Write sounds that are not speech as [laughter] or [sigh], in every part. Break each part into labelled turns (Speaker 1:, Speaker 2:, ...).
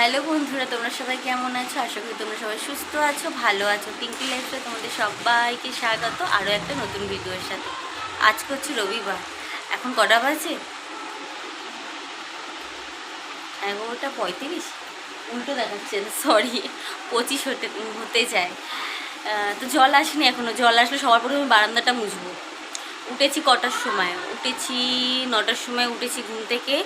Speaker 1: Hello বন্ধুরা, তোমরা সবাই কেমন আছো? আশা করি তোমরা সবাই সুস্থ আছো, ভালো আছো। পিঙ্কি লাইফে তোমাদের সবাইকে স্বাগত আরও একটা নতুন ভিডিওর সাথে। আজকে হচ্ছে রবিবার। এখন কটা বাজে? এগারোটা পঁয়ত্রিশ? উল্টো দেখাচ্ছে সরি পঁচিশ হতে হতে যায়। তো জল আসেনি এখনও জল আসলে সবার প্রথমে বারান্দাটা মুছবো। উঠেছি কটার সময়? উঠেছি নটার সময় উঠেছি ঘুম থেকে।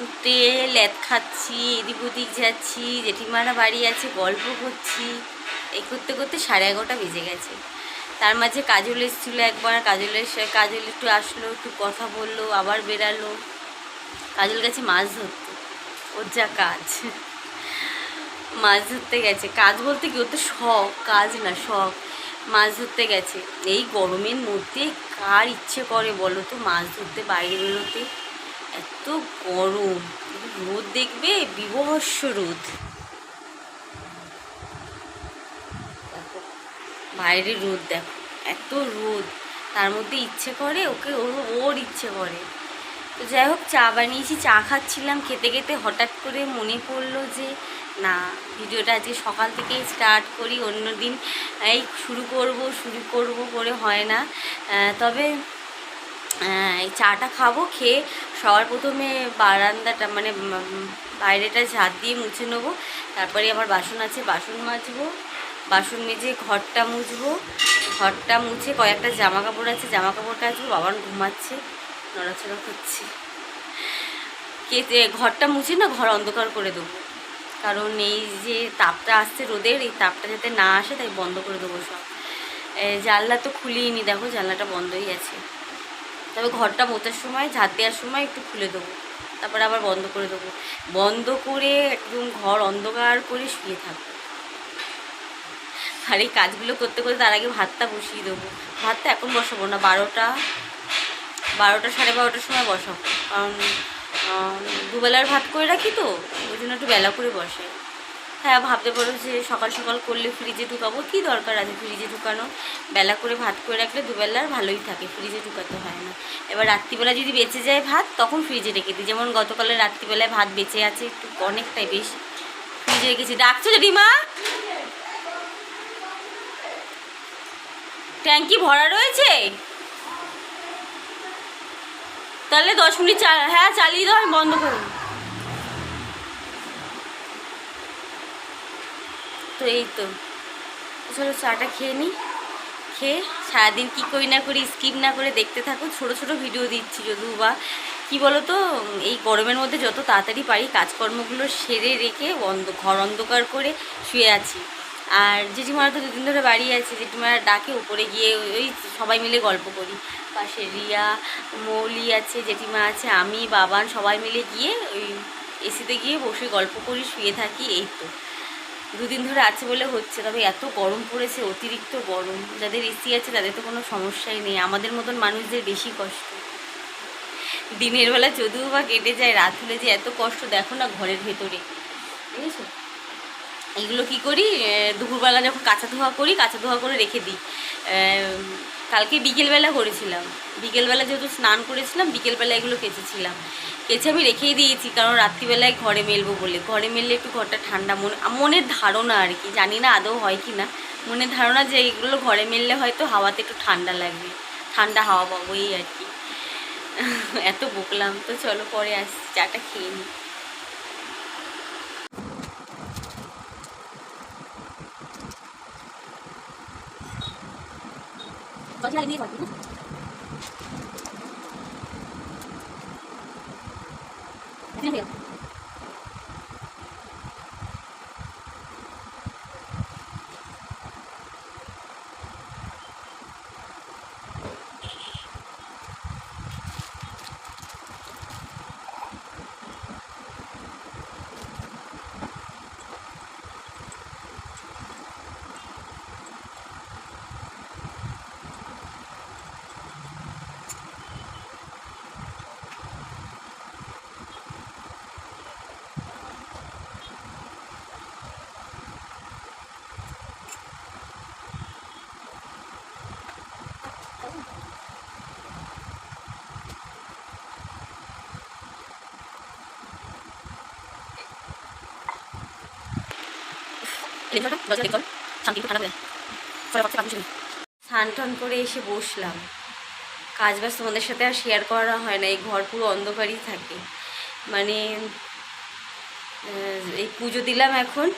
Speaker 1: উঠে ল্যাদ খাচ্ছি এদিক ওদিক যাচ্ছি, জেঠিমারা বাড়ি আছে, গল্প করছি। এই করতে করতে সাড়ে এগারোটা বেজে গেছে। তার মাঝে কাজল এসেছিল একবার, কাজল এসে, কাজল একটু আসলো, একটু কথা বলল, আবার বেরালো। কাজল গেছে মাছ ধরতে। ওর যা কাজ। মাছ ধরতে গেছে। কাজ বলতে কি, ওর তো শখ, কাজ না, শখ। মাছ ধরতে গেছে। এই গরমের মধ্যে কার ইচ্ছে করে বলো তো, মাছ ধরতে বাইরে বেরোতে? এত গরম। রোদ দেখবে? বিভৎস রোদ। বাইরে রোদ দেখো, এত রোদ। তার মধ্যে ইচ্ছে করে ওকে ওর ইচ্ছে করে। তো যাই হোক, চা বানিয়েছি, চা খাচ্ছিলাম, খেতে খেতে হঠাৎ করে মনে পড়ল যে, না, ভিডিওটা আজকে সকাল থেকে স্টার্ট করি অন্য দিন এই শুরু করব শুরু করব করে হয় না। তবে এই চাটা খাব, খেয়ে সবার প্রথমে বারান্দাটা মানে বাইরেটা ঝাঁট দিয়ে মুছে নেব। তারপরে আবার বাসন আছে, বাসন মাজবো, বাসন মেজে ঘরটা মুছবো। ঘরটা মুছে কয়েকটা জামা কাপড় আছে জামা কাপড় কাচবো বাবার ঘুমাচ্ছে, নড়াচড়া করছে। কেটে ঘরটা মুছে না, ঘর অন্ধকার করে দেবো। কারণ এই যে তাপটা আসছে রোদের, এই তাপটা যাতে না আসে, তাই বন্ধ করে দেবো সব। জানলা তো খুলিয়ে নি দেখো জানলাটা বন্ধই আছে। তবে ঘরটা মোচার সময়, ঝাঁট দেওয়ার সময় একটু খুলে দেবো। তারপরে আবার বন্ধ করে দেবো। বন্ধ করে একদম ঘর অন্ধকার করে শুয়ে থাকব। আর এই কাজগুলো করতে করতে তার আগে ভাতটা বসিয়ে দেবো। ভাতটা এখন বসাবো না, বারোটা বারোটা সাড়ে বারোটার সময় বসাবো। কারণ দুবেলার ভাত করে রাখি তো, ওই জন্য একটু বেলা করে বসে। হ্যাঁ ভাবতে পারো যে সকাল সকাল করলে ফ্রিজে ঢুকাবো। কী দরকার আছে ফ্রিজে ঢুকানো? বেলা করে ভাত করে রাখলে দুবেলার ভালোই থাকে ফ্রিজে ঢুকাতে হয় না। এবার রাত্রিবেলা যদি বেঁচে যায় ভাত, তখন ফ্রিজে রেখে দিই। যেমন গতকালের রাত্রিবেলায় ভাত বেঁচে আছে একটু অনেকটাই বেশি। ফ্রিজে রেখেছি। ডাকছো জেঠিমা ট্যাঙ্কি ভরা রয়েছে? তাহলে দশ মিনিট হ্যাঁ চালিয়ে দাও, আমি বন্ধ করুন তো এই তো। চলো চাটা খেয়ে নিই খেয়ে সারাদিন কী করি না করি স্কিপ না করে দেখতে থাকো। ছোট ছোট ভিডিও দিচ্ছি যদিও বা। কী বলো তো এই গরমের মধ্যে যত তাড়াতাড়ি পারি, কাজকর্মগুলো সেরে রেখে অন্ধ, ঘর অন্ধকার করে শুয়ে আছি। আর জেঠিমারা তো দুদিন ধরে বাড়ি আছে, জেঠিমারা ডাকে উপরে গিয়ে ওই- সবাই মিলে গল্প করি। পাশে রিয়া, মৌলি আছে, জেঠিমা আছে, আমি, বাবান সবাই মিলে গিয়ে ওই এসিতে গিয়ে বসে গল্প করি, শুয়ে থাকি, এই তো। দুদিন ধরে আছে বলে হচ্ছে, তবে এত গরম পড়েছে, অতিরিক্ত গরম। যাদের এসি আছে, তাদের তো কোনো সমস্যাই নেই। আমাদের মতন মানুষদের বেশি কষ্ট। দিনের বেলা যদিও বা কেটে যায়, রাত হলে যে এত কষ্ট, দেখো না ঘরের ভেতরে। বুঝেছ? এগুলো কি করি? দুপুরবেলা যখন কাঁচা ধোয়া করি, কাঁচা ধোয়া করে রেখে দিই। কালকে বিকেলবেলা করেছিলাম। বিকেলবেলা যেহেতু স্নান করেছিলাম, বিকেলবেলা এগুলো কেচেছিলাম। কেচে আমি রেখেই দিয়েছি, কারণ রাত্রিবেলায় ঘরে মেলবো বলে। ঘরে মেললে একটু ঘরটা ঠান্ডা, মনে মনের ধারণা আর কি। জানি না আদৌ হয় কি না। মনের ধারণা যে এগুলো ঘরে মেললে হয়তো হাওয়াতে একটু ঠান্ডা লাগবে। ঠান্ডা হাওয়া পাবো এই আর কি। [laughs] এত বকলাম। তো চলো পরে আসছি চাটা খেয়ে নিই 家里没给你找地方有 স্নান টান করে এসে বসলাম। কাজ বাজ তোমাদের সাথে আর শেয়ার করা হয় না, এই ঘর পুরো অন্ধকারই থাকে। মানে এই পুজো দিলাম এখন।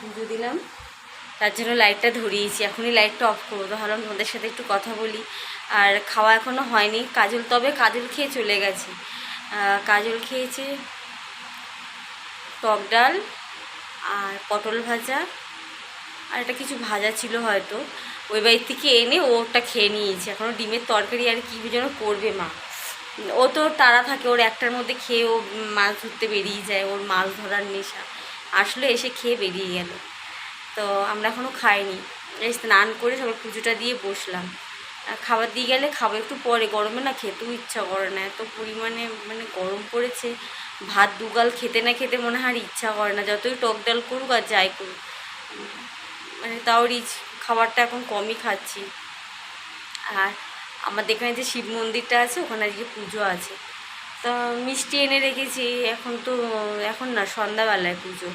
Speaker 1: পুজো দিলাম, তার জন্য লাইটটা ধরিয়েছি। এখনই লাইটটা অফ করব। তো তোমাদের সাথে একটু কথা বলি। আর খাওয়া এখনও হয়নি। কাজল, তবে কাজল খেয়ে চলে গেছে। কাজল খেয়েছে টক ডাল আর পটল ভাজা। আর একটা কিছু ভাজা ছিল হয়তো। ওই বাড়ির থেকে এনে ওটা খেয়ে নিয়েছে। এখনও ডিমের তরকারি আর কী যেন করবে মা। ও তো তারা থাকে, ওর একটার মধ্যে খেয়ে ও মাছ ধরতে বেরিয়ে যায়, ওর মাছ ধরার নেশা। আসলে, এসে খেয়ে বেরিয়ে গেল। তো আমরা এখনও খাইনি। এই স্নান করে সবার পুজোটা দিয়ে বসলাম। খাবার দিয়ে গেলে খাব একটু পরে। গরমে না খেতেও ইচ্ছা করে না। এত পরিমাণে মানে গরম পড়েছে। ভাত দুগাল খেতে না খেতে মনে হয় ইচ্ছা করে না। যতই টক ডাল করুক আর যাই করুক। মানে তাও রিচ খাবারটা এখন কমই খাচ্ছি। আর আমাদের এখানে যে শিব মন্দিরটা আছে, ওখানে আজকে পুজো আছে। তো মিষ্টি এনে রেখেছি, এখন তো, এখন না, সন্ধ্যাবেলায় পুজো।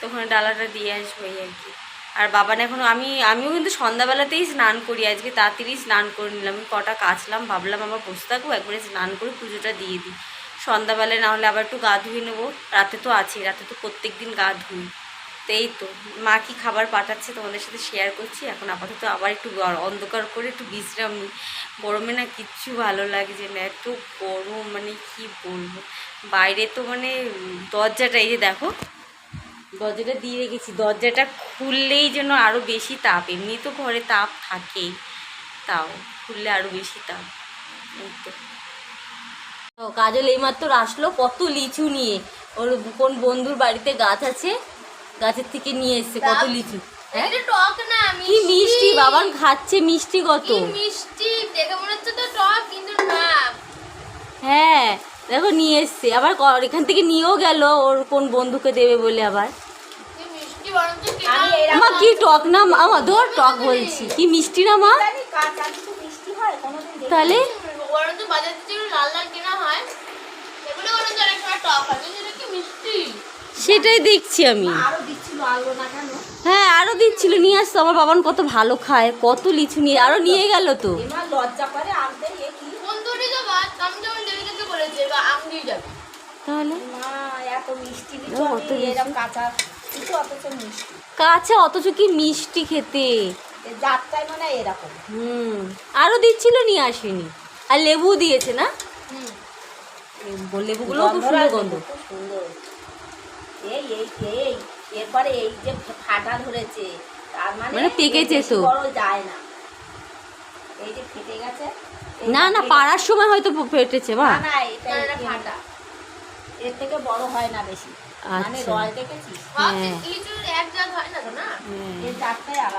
Speaker 1: তো ওখানে ডালাটা দিয়ে আসব আর কি। আর বাবান এখনও আমি, আমিও কিন্তু সন্ধ্যাবেলাতেই স্নান করি। আজকে তাড়াতাড়ি স্নান করে নিলাম। কটা কাচলাম, ভাবলাম আমার বসে থাকব, একবারে স্নান করে পুজোটা দিয়ে দিই। সন্ধ্যাবেলায় না হলে আবার একটু গা ধুয়ে নেব। রাতে তো আছে, রাতে তো প্রত্যেক দিন গা ধুই। তো এই তো, মা কি খাবার পাঠাচ্ছে তোমাদের সাথে শেয়ার করছি? এখন আপাতত আবার একটু অন্ধকার করে একটু বিশ্রাম নিই। গরমে না কিচ্ছু ভালো লাগছে না এত গরম মানে কি বলব? বাইরে তো মানে দরজাটা, এই যে দেখো, দরজাটা দিয়ে রেখেছি। দরজাটা খুললেই যেন আরও বেশি তাপ। এমনি তো ঘরে তাপ থাকেই, তাও খুললে আরও বেশি তাপ। এই তো। কাজল এইমাত্র আসলো কত লিচু নিয়ে। ওর কোন বন্ধুর বাড়িতে গাছ আছে? গাছের থেকে নিয়ে এসছে কত লিচু হ্যাঁ?
Speaker 2: টক না
Speaker 1: কি মিষ্টি। বাবান খাচ্ছে মিষ্টি কত।
Speaker 2: মিষ্টি দেখে মনে হচ্ছে তো টক কিন্তু না।
Speaker 1: হ্যাঁ দেখো নিয়ে এসছে। আবার এখান থেকে নিয়েও গেল ওর কোন বন্ধুকে দেবে বলে আবার। মা কি টক না মা ধর টক বলছি। কি মিষ্টি না মা?
Speaker 3: হয়?
Speaker 1: তাহলে
Speaker 2: বাজার থেকে লাল লাল কেনা হয় এগুলো অনেক সময় টক হয়। কিন্তু কি মিষ্টি?
Speaker 1: সেটাই দেখছি আমি।
Speaker 3: আরও দিচ্ছিল আলো না কেন?
Speaker 1: হ্যাঁ আরও দিচ্ছিল নিয়ে আসতো। আমার বাবান কত ভালো খায় কত লিচু নিয়ে আরও নিয়ে গেল তো।
Speaker 3: এবার লজ্জা করে আনতে এ কি?
Speaker 2: বন্ধুরি যাবা আমি যেমন দেবীকে বলেছি বা আম যাবে।
Speaker 1: তাহলে?
Speaker 3: মা এত মিষ্টি দিচ্ছ
Speaker 1: ও, অত
Speaker 3: আমি
Speaker 1: মিষ্টি।
Speaker 3: এরকম কাঁচা কিছু অথচ মিষ্টি।
Speaker 1: কাছে অথচ কি মিষ্টি খেতে?
Speaker 3: যাত্রায় মানে এরকম।
Speaker 1: হুম আরও দিচ্ছিল নিয়ে আসেনি। আর লেবু দিয়েছে না লেবুগুলো খুব সুন্দর গন্ধ
Speaker 3: সুন্দর এই এই এই এরপরে এই যে ফাটা ধরেছে তার মানে
Speaker 1: মানে পেকেছে তো।
Speaker 3: যায় না এই যে ফেটে গেছে
Speaker 1: না না পাড়ার সময় হয়তো ফেটেছে
Speaker 3: না না এটা এর-
Speaker 2: ফাটা।
Speaker 3: এর থেকে বড় হয় না বেশি মানে
Speaker 1: আচ্ছা।
Speaker 3: রয় দেখেছিস
Speaker 1: হ্যাঁ।
Speaker 2: লিচুর এক জাত হয় না তো না
Speaker 1: হ্যাঁ।
Speaker 3: এর চারটায় আলাদা